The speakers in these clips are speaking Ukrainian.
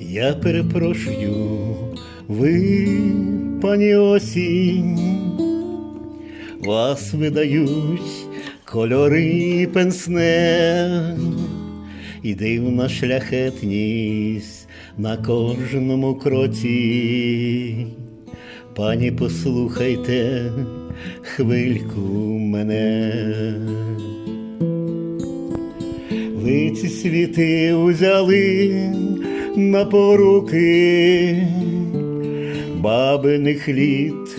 Я перепрошую, ви, пані осінь, вас видають кольори пенсне, і дивна шляхетність на кожному кроці. Пані, послухайте хвильку мене. Ви ці світи узяли на поруки. Бабиних літ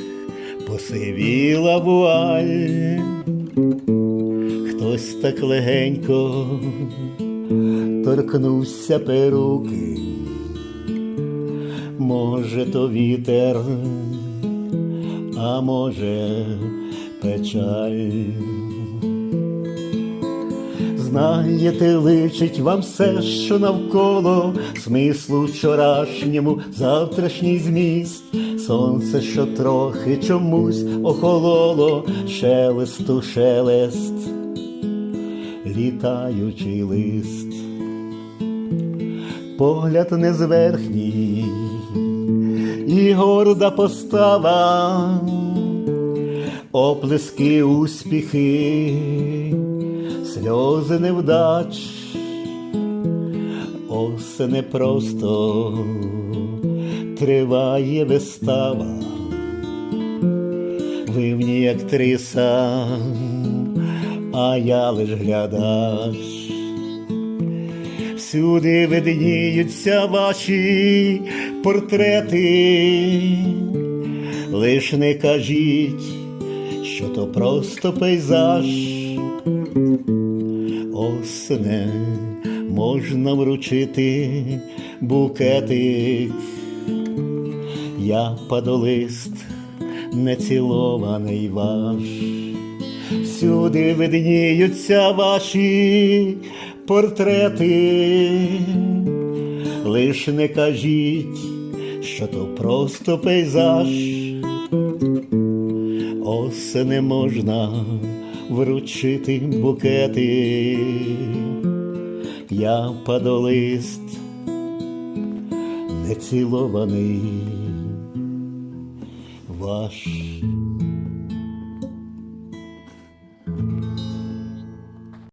посивіла вуаль, хтось так легенько торкнувся перуки, може, то вітер, а може, печаль. Знаєте, личить вам все, що навколо, смислу вчорашньому, завтрашній зміст, сонце, що трохи чомусь охололо, шелесту шелест, літаючий лист, погляд незверхній і горда постава, оплески успіхи сльози невдач, осе не просто триває вистава, ви в ній актриса, а я лиш глядач. Всюди видніються ваші портрети, лиш не кажіть, що то просто пейзаж осене можна вручити букетик, я падолист, нецілований ваш, всюди видніються ваші портрети, лиш не кажіть, що то просто пейзаж, осене можна вручити букети, я падолист, нецілований ваш.